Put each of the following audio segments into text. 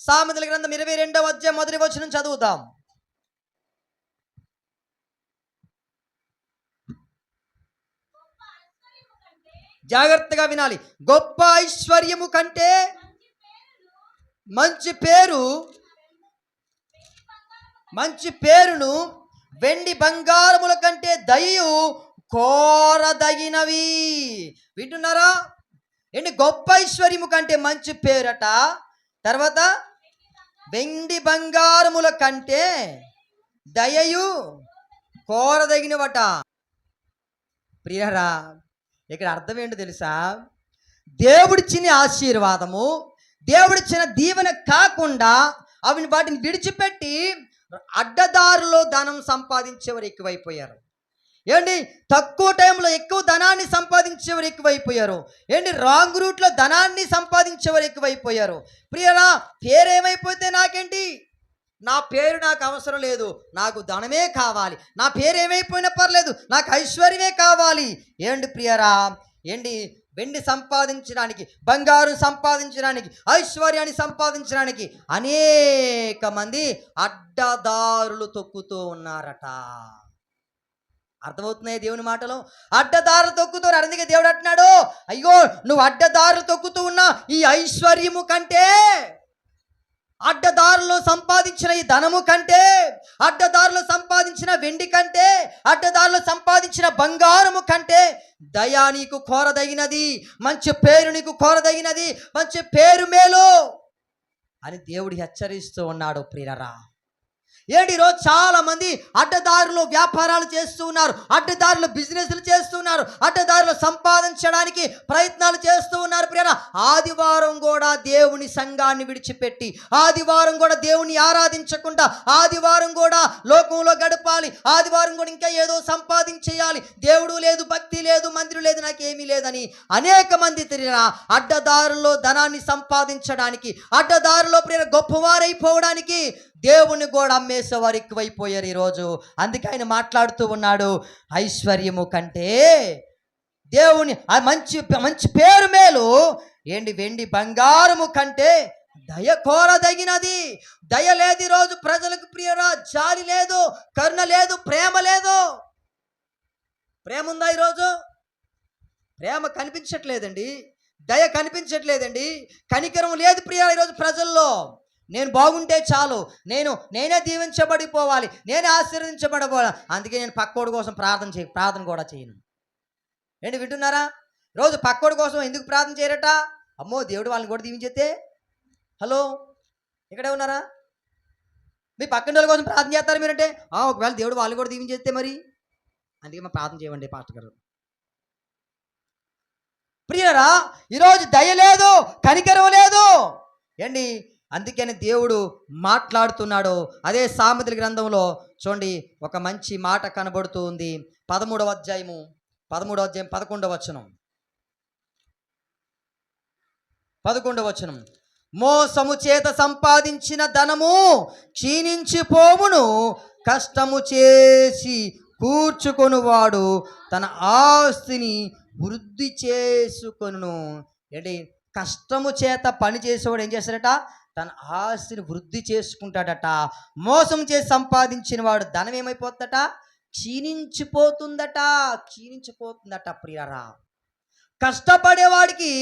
సామెతల గ్రంథం ఇరవై రెండవ అధ్యాయం మొదటి వచనం చదువుతాం జాగ్రత్తగా వినాలి. గొప్ప ఐశ్వర్యము కంటే మంచి పేరు మంచి పేరును వెండి బంగారముల కంటే దయ్యు కోరదగినవి. వింటున్నారా? ఏంటి? గొప్ప ఐశ్వర్యము కంటే మంచి పేరట తర్వాత వెండి బంగారముల కంటే దయయు కోరదగినవట. ప్రియరా ఇక్కడ అర్థం ఏంటో తెలుసా? దేవుడిచ్చిన ఆశీర్వాదము దేవుడిచ్చిన దీవెన కాకుండా అవి వాటిని విడిచిపెట్టి అడ్డదారులో ధనం సంపాదించేవారు ఎక్కువైపోయారు. ఏంటి? తక్కువ టైంలో ఎక్కువ ధనాన్ని సంపాదించేవారు ఎక్కువైపోయారు. ఏంటి? రాంగ్ రూట్లో ధనాన్ని సంపాదించేవారు ఎక్కువైపోయారు. ప్రియరా పేరేమైపోతే నాకేంటి? నా పేరు నాకు అవసరం లేదు. నాకు ధనమే కావాలి. నా పేరు ఏమైపోయినా పర్లేదు. నాకు ఐశ్వర్యమే కావాలి. ఏంటి ప్రియరా? ఏంటి? వెండి సంపాదించడానికి బంగారం సంపాదించడానికి ఐశ్వర్యాన్ని సంపాదించడానికి అనేక మంది అడ్డదారులు తొక్కుతూ ఉన్నారట. అర్థమవుతున్నాయి దేవుని మాటలు? అడ్డదారులు తొక్కుతూ అందుకే దేవుడు అంటున్నాడు అయ్యో నువ్వు అడ్డదారులు తొక్కుతూ ఉన్నా ఈ ఐశ్వర్యము కంటే అడ్డదారులో సంపాదించిన ఈ ధనము కంటే అడ్డదారులో సంపాదించిన వెండి కంటే అడ్డదారులో సంపాదించిన బంగారము కంటే దయా నీకు కోరదగినది మంచి పేరు నీకు కోరదగినది మంచి పేరు మేలు అని దేవుడు హెచ్చరిస్తూ ఉన్నాడు ప్రియరా ఏంటి ఈరోజు చాలామంది అడ్డదారులు వ్యాపారాలు చేస్తూ ఉన్నారు అడ్డదారులు బిజినెస్లు చేస్తున్నారు అడ్డదారులు సంపాదించడానికి ప్రయత్నాలు చేస్తూ ఉన్నారు ప్రియరా. ఆదివారం కూడా దేవుని సంఘాన్ని విడిచిపెట్టి ఆదివారం కూడా దేవుని ఆరాధించకుండా ఆదివారం కూడా లోకంలో గడపాలి ఆదివారం కూడా ఇంకా ఏదో సంపాదించేయాలి. దేవుడు లేదు భక్తి లేదు మందిరం లేదు నాకేమీ లేదని అనేక మంది తిరిగిన అడ్డదారుల్లో ధనాన్ని సంపాదించడానికి అడ్డదారులో ప్రియ గొప్పవారైపోవడానికి దేవుని కూడా అమ్మేసేవారు ఎక్కువైపోయారు ఈరోజు. అందుకే ఆయన మాట్లాడుతూ ఉన్నాడు ఐశ్వర్యము కంటే దేవుని ఆ మంచి మంచి పేరు మేలు ఏంటి? వెండి బంగారము కంటే దయ కోరదగినది. దయ లేదు ఈరోజు ప్రజలకు ప్రియరా. జాలి లేదు కరుణ లేదు ప్రేమ లేదు. ప్రేమ ఉందా ఈరోజు? ప్రేమ కనిపించట్లేదండి. దయ కనిపించట్లేదండి. కనికరం లేదు ప్రియ ఈరోజు ప్రజల్లో. నేను బాగుంటే చాలు. నేను నేనే దీవించబడిపోవాలి. నేనే ఆశీర్వదించబడిపోవాలి అందుకే నేను పక్కోడి కోసం ప్రార్థన చేయ ప్రార్థన కూడా చేయను. ఏంటి వింటున్నారా? రోజు పక్కోడి కోసం ఎందుకు ప్రార్థన చేయరట? అమ్మో దేవుడు వాళ్ళని కూడా దీవించేస్తే హలో? ఇక్కడే ఉన్నారా? మీ పక్కన వాళ్ళ కోసం ప్రార్థన చేస్తారు మీరంటే? ఒకవేళ దేవుడు వాళ్ళు కూడా దీవించేస్తే మరి? అందుకే మా ప్రార్థన చేయండి పాస్టర్ గారు. ప్రియరా ఈరోజు దయ లేదు కనికరం లేదు. ఏండి అందుకని దేవుడు మాట్లాడుతున్నాడు. అదే సామెతల గ్రంథంలో చూడండి ఒక మంచి మాట కనబడుతూ ఉంది. పదమూడవ అధ్యాయము పదమూడవ అధ్యాయం పదకొండవ వచనం. పదకొండవ వచనం. మోసము చేత సంపాదించిన ధనము క్షీణించిపోవును కష్టము చేసి కూర్చుకొనువాడు తన ఆస్తిని వృద్ధి చేసుకొను అంటే కష్టము చేత పని చేసేవాడు ఏం చేస్తాడట? తన ఆస్తిని వృద్ధి చేసుకుంటాడట. మోసం చేసి సంపాదించిన వాడు ధనం ఏమైపోతుందట? క్షీణించిపోతుందట. క్షీణించిపోతుందట ప్రియరా కష్టపడేవాడికి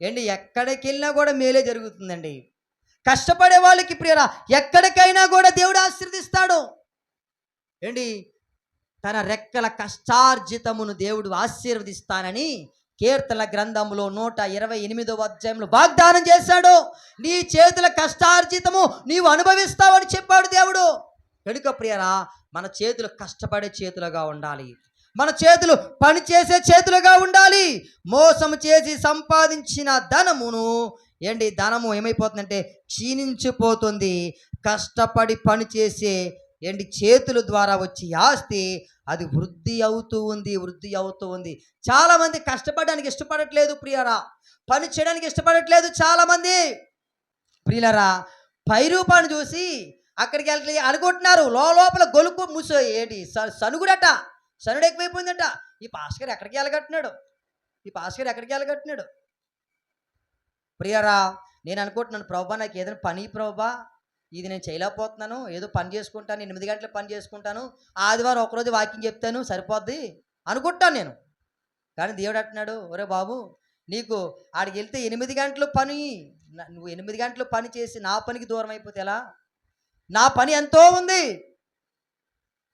ఏంటి ఎక్కడికి వెళ్ళినా కూడా మేలే జరుగుతుందండి. కష్టపడే వాళ్ళకి ప్రియరా ఎక్కడికైనా కూడా దేవుడు ఆశీర్దిస్తాడు ఏంటి తన రెక్కల కష్టార్జితమును దేవుడు ఆశీర్వదిస్తానని కీర్తన గ్రంథంలో నూట ఇరవై ఎనిమిదవ అధ్యాయంలో వాగ్దానం చేశాడు. నీ చేతుల కష్టార్జితము నీవు అనుభవిస్తావని చెప్పాడు దేవుడు. కనుక ప్రియరా మన చేతులు కష్టపడే చేతులుగా ఉండాలి. మన చేతులు పని చేసే చేతులుగా ఉండాలి. మోసం చేసి సంపాదించిన ధనమును ఏంటి? ధనము ఏమైపోతుందంటే క్షీణించిపోతుంది. కష్టపడి పని చేసే ఏంటి? చేతుల ద్వారా వచ్చి ఆస్తి అది వృద్ధి అవుతూ ఉంది వృద్ధి అవుతూ ఉంది. చాలామంది కష్టపడడానికి ఇష్టపడట్లేదు ప్రియరా. పని చేయడానికి ఇష్టపడట్లేదు చాలామంది. ప్రియులరా పై రూపాన్ని చూసి అక్కడికి వెళ్ళి అనుకుంటున్నారు లోపల గొలుపు ముసు ఏంటి? సనుగుడట. సనుడు ఎక్కువైపోయిందట. ఈ పాస్కర్ ఎక్కడికి వెళ్ళగట్టినాడు ఈ పాస్కర్ ఎక్కడికి వెళ్ళగట్టినాడు ప్రియరా నేను అనుకుంటున్నాను ప్రభా నాకు ఏదైనా పని ప్రభా ఇది నేను చేయలేకపోతున్నాను ఏదో పని చేసుకుంటాను ఎనిమిది గంటలు పని చేసుకుంటాను ఆదివారం ఒకరోజు వాకింగ్ చెప్తాను సరిపోద్ది అనుకుంటాను నేను. కానీ దేవుడు అంటున్నాడు ఒరే బాబు నీకు ఆడికి వెళ్తే ఎనిమిది గంటలు పని నువ్వు ఎనిమిది గంటలు పని చేసి నా పనికి దూరం అయిపోతే ఎలా? నా పని ఎంతో ఉంది.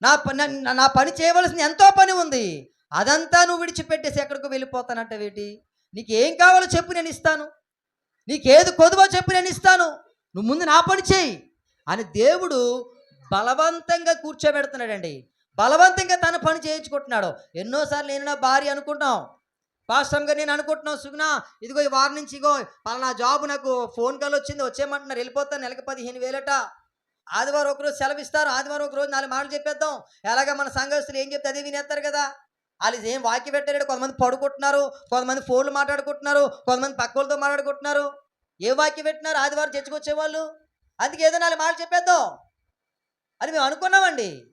నా పని నా- పని చేయవలసిన ఎంతో పని ఉంది. అదంతా నువ్వు విడిచిపెట్టేసి ఎక్కడికో వెళ్ళిపోతానంటే వేటి నీకు ఏం కావాలో చెప్పు నేను ఇస్తాను. నీకేది కొదువో చెప్పు నేను ఇస్తాను. నువ్వు ముందు నా పని చేయి. అని దేవుడు బలవంతంగా కూర్చోబెడుతున్నాడండి. బలవంతంగా తన పని చేయించుకుంటున్నాడు. ఎన్నోసార్లు నేను నా భార్య అనుకుంటాం పాస్టర్గా నేను అనుకుంటున్నాం సుగుణ. ఇదిగో ఈ వారం నుంచి ఇగో పలానా జాబ్ నాకు ఫోన్ కాల్ వచ్చింది. వచ్చేయమంటున్నారు. వెళ్ళిపోతాను. నెలకి పదిహేను వేలట. ఆదివారం ఒకరోజు సెలవు ఇస్తారు ఆదివారం ఒకరోజు నాలుగు మాటలు చెప్పేద్దాం. ఎలాగ మన సంఘస్థులు ఏం చెప్తే అదే వినేస్తారు కదా. వాళ్ళు ఏం వాక్య పెట్టారు కొంతమంది పడుకుంటున్నారు. కొంతమంది ఫోన్లు మాట్లాడుకుంటున్నారు. కొంతమంది పక్కలతో మాట్లాడుకుంటున్నారు. ఏ వాక్యం పెట్టినారు ఆదివారం చర్చకు అందుకే ఏదో నాలుగు మాటలు చెప్పేద్దాం. అని మేము అనుకున్నామండి.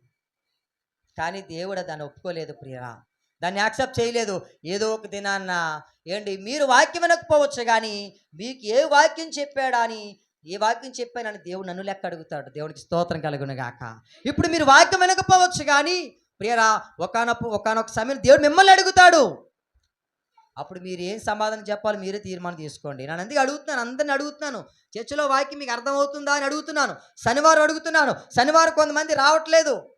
కానీ దేవుడు దాన్ని ఒప్పుకోలేదు ప్రియరా. దాన్ని యాక్సెప్ట్ చేయలేదు. ఏదో ఒక దినాన్న ఏంటి? మీరు వాక్యం వినకపోవచ్చు కానీ మీకు ఏ వాక్యం చెప్పాడా అని ఏ వాక్యం చెప్పానని దేవుడు నన్ను లెక్క అడుగుతాడు. దేవునికి స్తోత్రం కలుగును గాక. ఇప్పుడు మీరు వాక్యం వినకపోవచ్చు కానీ ప్రియరా ఒకనొక ఒకనొక సమయం దేవుడు మిమ్మల్ని అడుగుతాడు. అప్పుడు మీరు ఏం సమాధానం చెప్పాలి మీరే తీర్మానం తీసుకోండి. నేను అందుకే అడుగుతున్నాను అందరిని అడుగుతున్నాను. చర్చిలో వాక్యం మీకు అర్థమవుతుందా అని అడుగుతున్నాను. శనివారం అడుగుతున్నాను. శనివారం కొంతమంది రావట్లేదు.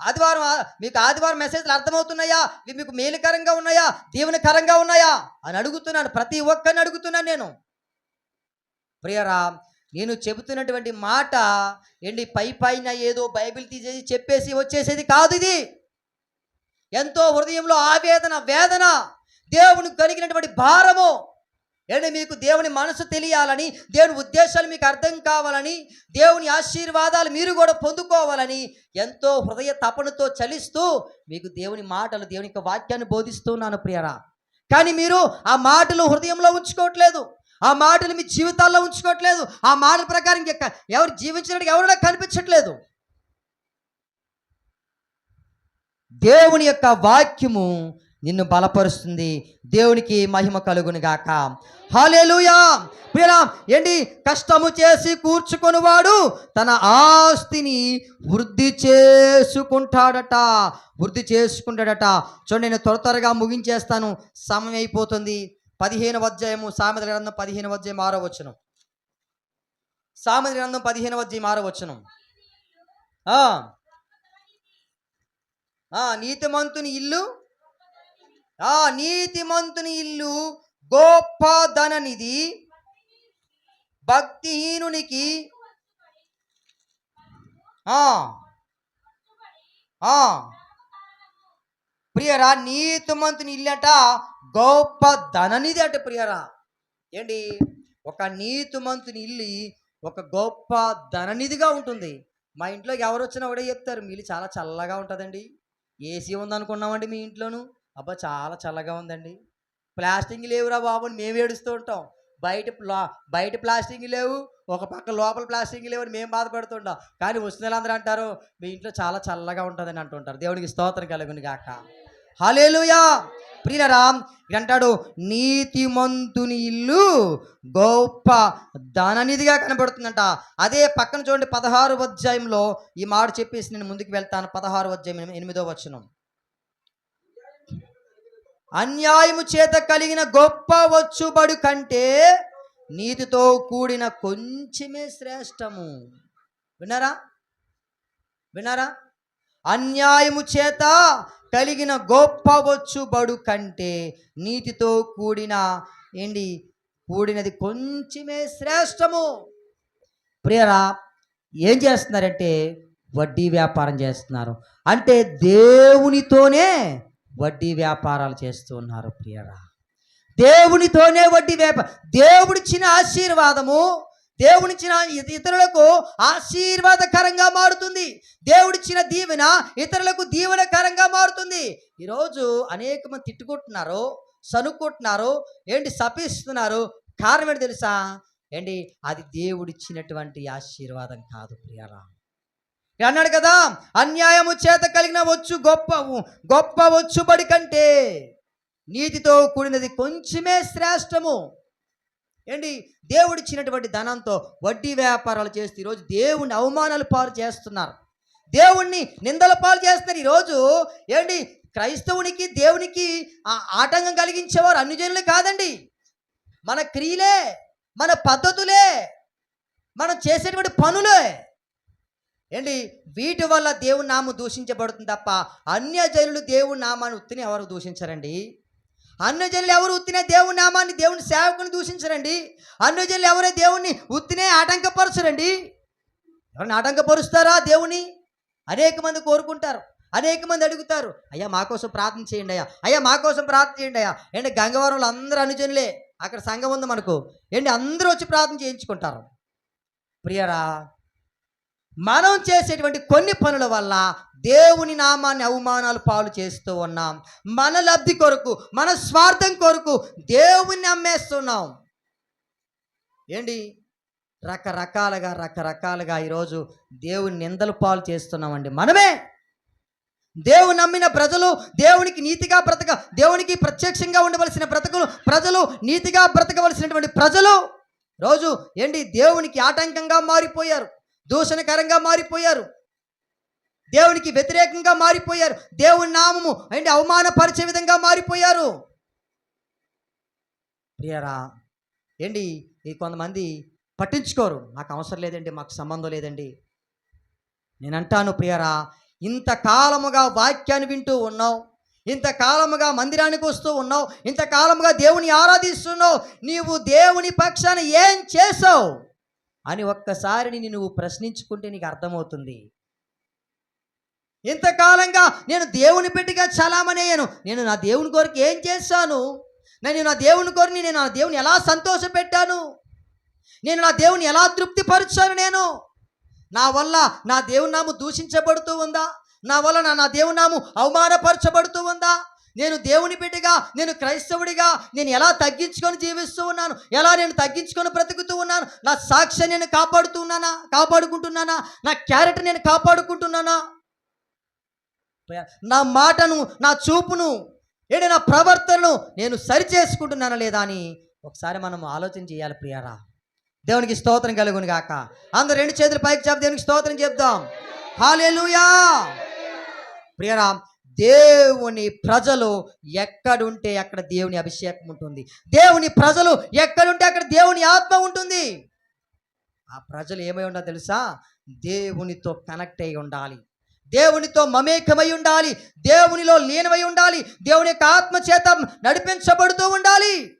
ఆదివారం మీకు ఆదివారం మెసేజ్లు అర్థమవుతున్నాయా? ఇవి మీకు మేలుకరంగా ఉన్నాయా? దీవెనకరంగా ఉన్నాయా? అని అడుగుతున్నాను. ప్రతి ఒక్కరిని అడుగుతున్నాను నేను. ప్రియరా నేను చెబుతున్నటువంటి మాట ఏంటి? పై పైన ఏదో బైబిల్ తీసేసి చెప్పేసి వచ్చేసేది కాదు ఇది. ఎంతో హృదయంలో ఆవేదన వేదన. దేవునికి కలిగినటువంటి భారము. ఏంటంటే మీకు దేవుని మనసు తెలియాలని దేవుని ఉద్దేశాలు మీకు అర్థం కావాలని దేవుని ఆశీర్వాదాలు మీరు కూడా పొందుకోవాలని ఎంతో హృదయ తపనతో చలిస్తూ మీకు దేవుని మాటలు దేవుని యొక్క వాక్యాన్ని బోధిస్తున్నాను ప్రియరా. కానీ మీరు ఆ మాటలు హృదయంలో ఉంచుకోవట్లేదు. ఆ మాటలు మీ జీవితాల్లో ఉంచుకోవట్లేదు. ఆ మాటల ప్రకారం ఎవరు జీవించినట్టు ఎవరైనా కనిపించట్లేదు. దేవుని యొక్క వాక్యము నిన్ను బలపరుస్తుంది. దేవునికి మహిమ కలుగును గాక హాలేలుయా ప్రియరా ఏంటి కష్టము చేసి కూర్చుకొనివాడు తన ఆస్తిని వృద్ధి చేసుకుంటాడట. వృద్ధి చేసుకుంటాడట. చూడండి నేను త్వర త్వరగా ముగించేస్తాను. సమయం అయిపోతుంది. పదిహేను అధ్యాయము సామెత గ్రంథం పదిహేను అధ్యాయం ఆరో వచనం. సామెత గ్రంథం పదిహేను అధ్యాయం ఆరో వచనం. నీతిమంతుని ఇల్లు ఆ నీతిమంతుని ఇల్లు గొప్ప ధననిధి భక్తిహీనునికి ప్రియరా నీతిమంతుని ఇల్లట గొప్ప ధననిది అంటే ప్రియరా. ఏంటి? ఒక నీతిమంతుని ఇల్లు ఒక గొప్ప ధననిధిగా ఉంటుంది. మా ఇంట్లో ఎవరు వచ్చినా ఒకటే చెప్తారు మీ ఇల్లు చాలా చల్లగా ఉంటుందండి. ఏసీ ఉందనుకున్నామండి మీ ఇంట్లోనూ. అబ్బా చాలా చల్లగా ఉందండి. ప్లాస్టింగ్ లేవురా బాబు అని మేము ఏడుస్తూ ఉంటాం. బయట ప్లా బయట ప్లాస్టింగ్ లేవు ఒక పక్క లోపల ప్లాస్టింగ్ లేవు అని మేము బాధపడుతుంటాం కానీ వచ్చిన వాళ్ళందరూ అంటారు మీ ఇంట్లో చాలా చల్లగా ఉంటుందని అంటుంటారు. దేవునికి స్తోత్రం కలుగుని గాక. హలేలుయా ప్రియరా అంటాడు నీతిమంతుని ఇల్లు గొప్ప ధననిధిగా కనబడుతుందంట. అదే పక్కన చూడండి పదహారు అధ్యాయంలో ఈ మాట చెప్పేసి నేను ముందుకు వెళ్తాను. పదహారు అధ్యాయం ఎనిమిదో వచనం. అన్యాయము చేత కలిగిన గొప్ప వచ్చుబడు కంటే నీతితో కూడిన కొంచెమే శ్రేష్టము. విన్నారా? విన్నారా? అన్యాయము చేత కలిగిన గొప్ప వచ్చుబడు కంటే నీతితో కూడిన ఏంటి? కూడినది కొంచెమే శ్రేష్టము. ప్రియరా ఏం చేస్తున్నారంటే వడ్డీ వ్యాపారం చేస్తున్నారు. అంటే దేవునితోనే వడ్డీ వ్యాపారాలు చేస్తూ ఉన్నారు ప్రియరా. దేవునితోనే వడ్డీ వ్యాపారం దేవుడిచ్చిన ఆశీర్వాదము దేవుడిచ్చిన ఇతరులకు ఆశీర్వాదకరంగా మారుతుంది. దేవుడిచ్చిన దీవెన ఇతరులకు దీవెనకరంగా మారుతుంది. ఈరోజు అనేక మంది తిట్టుకుంటున్నారు సనుక్కుంటున్నారు ఏంటి శపిస్తున్నారు? కారణం ఏంటి తెలుసా? ఏంటి? అది దేవుడిచ్చినటువంటి ఆశీర్వాదం కాదు ప్రియరా. అన్నాడు కదా? అన్యాయము చేత కలిగిన వచ్చు గొప్ప గొప్ప వచ్చుబడి కంటే నీతితో కూడినది కొంచెమే శ్రేష్టము. ఏంటి? దేవుడిచ్చినటువంటి ధనంతో వడ్డీ వ్యాపారాలు చేస్తూ ఈరోజు దేవుణ్ణి అవమానాలు పాలు చేస్తున్నారు. దేవుణ్ణి నిందల పాలు చేస్తున్నారు. ఈరోజు ఏంటి? క్రైస్తవునికి దేవునికి ఆ ఆటంకం కలిగించేవారు అన్ని జనులే కాదండి. మన క్రియలే మన పద్ధతులే మనం చేసేటువంటి పనులే. ఏంటి? వీటి వల్ల దేవుని నామం దూషించబడుతుంది తప్ప అన్యజనులు దేవుని నామాన్ని ఉత్తిని ఎవరు దూషించరండి? అన్యజనులు ఎవరు ఉత్తినే దేవుని నామాన్ని దేవుని సేవకుని దూషించరండి? అన్యజనులు ఎవరే దేవుణ్ణి ఉత్తినే ఆటంకపరచరండి? ఎవరిని ఆటంకపరుస్తారా దేవుని? అనేక మంది కోరుకుంటారు. అనేక మంది అడుగుతారు అయ్యా మా కోసం ప్రార్థన చేయండి అయ్యా. అయ్యా మా కోసం ప్రార్థన చేయండి అయ్యా. ఏంటి గంగవరంలో అందరూ అనుజనులే. అక్కడ సంఘం ఉంది మనకు. ఏంటి అందరూ వచ్చి ప్రార్థన చేయించుకుంటారు. ప్రియరా మనం చేసేటువంటి కొన్ని పనుల వల్ల దేవుని నామాన్ని అవమానాలు పాలు చేస్తూ ఉన్నాం. మన లబ్ధి కొరకు మన స్వార్థం కొరకు దేవుణ్ణి అమ్మేస్తున్నాం ఏంటి? రకరకాలుగా రకరకాలుగా ఈరోజు దేవుని నిందలు పాలు చేస్తున్నామండి. మనమే! దేవుని నమ్మిన ప్రజలు దేవునికి నీతిగా బ్రతక దేవునికి ప్రత్యక్షంగా ఉండవలసిన బ్రతకులు ప్రజలు నీతిగా బ్రతకవలసినటువంటి ప్రజలు రోజు ఏంటి? దేవునికి ఆటంకంగా మారిపోయారు. దూషణకరంగా మారిపోయారు. దేవునికి వ్యతిరేకంగా మారిపోయారు. దేవుని నామము ఏంటి అవమానపరిచే విధంగా మారిపోయారు. ప్రియరా ఏంటి ఈ కొంతమంది పట్టించుకోరు. నాకు అవసరం లేదండి మాకు సంబంధం లేదండి. నేనంటాను ప్రియరా ఇంతకాలముగా వాక్యాన్ని వింటూ ఉన్నావు ఇంతకాలముగా మందిరానికి వస్తూ ఉన్నావు ఇంతకాలముగా దేవుని ఆరాధిస్తున్నావు నీవు దేవుని పక్షాన ఏం చేసావు? అని ఒక్కసారి నిన్ను నువ్వు ప్రశ్నించుకుంటే నీకు అర్థమవుతుంది. ఇంతకాలంగా నేను దేవుని పెట్టిగా చలామనేయను నేను నా దేవుని కొరకు ఏం చేశాను? నేను నా దేవుని కొరకు నేను నా దేవుని ఎలా సంతోషపెట్టాను? నేను నా దేవుని ఎలా తృప్తిపరిచాను నేను? నా వల్ల నా దేవునాము దూషించబడుతూ ఉందా? నా వల్ల నా నా అవమానపరచబడుతూ ఉందా? నేను దేవుని బిడ్డగా నేను క్రైస్తవుడిగా నేను ఎలా తగ్గించుకొని జీవిస్తూ ఉన్నాను ఎలా నేను తగ్గించుకొని బ్రతుకుతూ ఉన్నాను నా సాక్ష్యం నేను కాపాడుతూ ఉన్నానా కాపాడుకుంటున్నానా నా క్యారెక్టర్ నేను కాపాడుకుంటున్నానా? నా మాటను నా చూపును ఏంటి నా ప్రవర్తనను నేను సరి చేసుకుంటున్నానా లేదా అని ఒకసారి మనం ఆలోచన చేయాలి ప్రియారా. దేవునికి స్తోత్రం కలుగును గాక. అందరు రెండు చేతులు పైకి చెప్పి దేవునికి స్తోత్రం చెప్దాం. హాలేలుయా ప్రియరా దేవుని ప్రజలు ఎక్కడుంటే అక్కడ దేవుని అభిషేకం ఉంటుంది. దేవుని ప్రజలు ఎక్కడుంటే అక్కడ దేవుని ఆత్మ ఉంటుంది. ఆ ప్రజలు ఏమై ఉండాలి తెలుసా? దేవునితో కనెక్ట్ అయి ఉండాలి. దేవునితో మమేకమై ఉండాలి. దేవునిలో లీనమై ఉండాలి. దేవుని యొక్క ఆత్మ చేత నడిపించబడుతూ ఉండాలి.